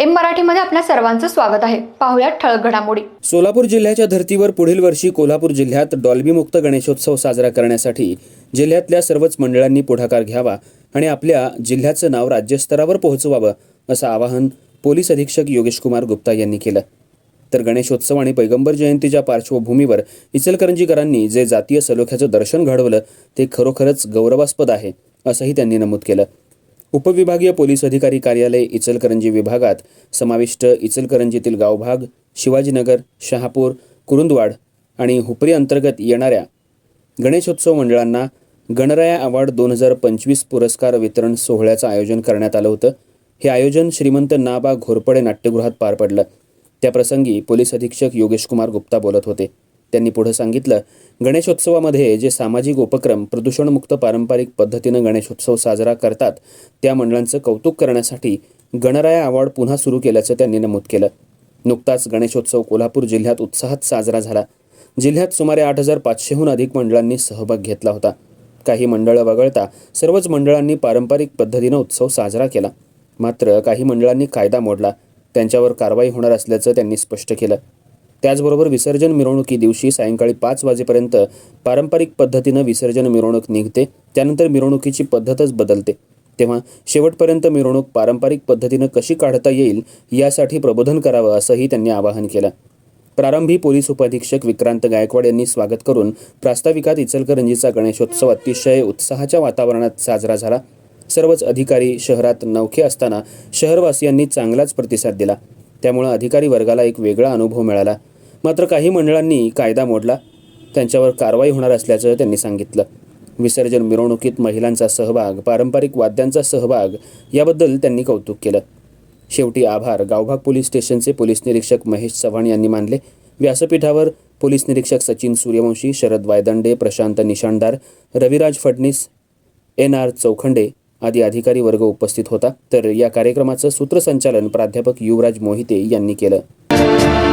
M मराठीमध्ये आपल्या सर्वांचं स्वागत आहे. पाहुयात ठळक घडामोडी. सोलापूर जिल्ह्याच्या धर्तीवर पुढील वर्षी कोल्हापूर जिल्ह्यात डॉल्बीमुक्त गणेशोत्सव साजरा करण्यासाठी जिल्ह्यातल्या सर्वच मंडळांनी पुढाकार घ्यावा आणि आपल्या जिल्ह्याचं नाव राज्यस्तरावर पोहोचवावं असं आवाहन पोलीस अधीक्षक योगेश कुमार गुप्ता यांनी केलं. तर गणेशोत्सव आणि पैगंबर जयंतीच्या पार्श्वभूमीवर इचलकरंजीकरांनी जे जातीय सलोख्याचं दर्शन घडवलं ते खरोखरच गौरवास्पद आहे असंही त्यांनी नमूद केलं. उपविभागीय पोलीस अधिकारी कार्यालय इचलकरंजी विभागात समाविष्ट इचलकरंजीतील गावभाग शिवाजीनगर शहापूर कुरुंदवाड आणि हुपरी अंतर्गत येणाऱ्या गणेशोत्सव मंडळांना गणराया अवॉर्ड दोन हजार पंचवीस पुरस्कार वितरण सोहळ्याचं आयोजन करण्यात आलं होतं. हे आयोजन श्रीमंत नाबा घोरपडे नाट्यगृहात पार पडलं. त्याप्रसंगी पोलीस अधीक्षक योगेश कुमार गुप्ता बोलत होते. त्यांनी पुढे सांगितलं गणेशोत्सवामध्ये जे सामाजिक उपक्रम प्रदूषणमुक्त पारंपरिक पद्धतीनं गणेशोत्सव साजरा करतात त्या मंडळांचं कौतुक करण्यासाठी गणराया अवॉर्ड पुन्हा सुरू केल्याचं त्यांनी नमूद केलं. नुकताच गणेशोत्सव कोल्हापूर जिल्ह्यात उत्साहात साजरा झाला. जिल्ह्यात सुमारे आठ हजार पाचशेहून अधिक मंडळांनी सहभाग घेतला होता. काही मंडळं वगळता सर्वच मंडळांनी पारंपरिक पद्धतीनं उत्सव साजरा केला. मात्र काही मंडळांनी कायदा मोडला. त्यांच्यावर कारवाई होणार असल्याचं त्यांनी स्पष्ट केलं. त्याचबरोबर विसर्जन मिरवणुकी दिवशी सायंकाळी पाच वाजेपर्यंत पारंपरिक पद्धतीनं विसर्जन मिरवणूक निघते. त्यानंतर मिरवणुकीची पद्धतच बदलते. तेव्हा शेवटपर्यंत मिरवणूक पारंपरिक पद्धतीनं कशी काढता येईल यासाठी प्रबोधन करावं असंही त्यांनी आवाहन केलं. प्रारंभी पोलीस उपाधीक्षक विक्रांत गायकवाड यांनी स्वागत करून प्रास्ताविकात इचलकरंजीचा गणेशोत्सव अतिशय उत्साहाच्या वातावरणात साजरा झाला. सर्वच अधिकारी शहरात नवखे असताना शहरवासियांनी चांगलाच प्रतिसाद दिला. त्यामुळं अधिकारी वर्गाला एक वेगळा अनुभव मिळाला. मात्र काही मंडळांनी कायदा मोडला. त्यांच्यावर कारवाई होणार असल्याचं त्यांनी सांगितलं. विसर्जन मिरवणुकीत महिलांचा सहभाग पारंपरिक वाद्यांचा सहभाग याबद्दल त्यांनी कौतुक केलं. शेवटी आभार गावभाग पोलीस स्टेशनचे पोलीस निरीक्षक महेश चव्हाण यांनी मानले. व्यासपीठावर पोलीस निरीक्षक सचिन सूर्यवंशी शरद वायदंडे प्रशांत निशाणदार रविराज फडणीस एन आर चौखंडे आदी अधिकारी वर्ग उपस्थित होता. तर या कार्यक्रमाचं सूत्रसंचालन प्राध्यापक युवराज मोहिते यांनी केलं.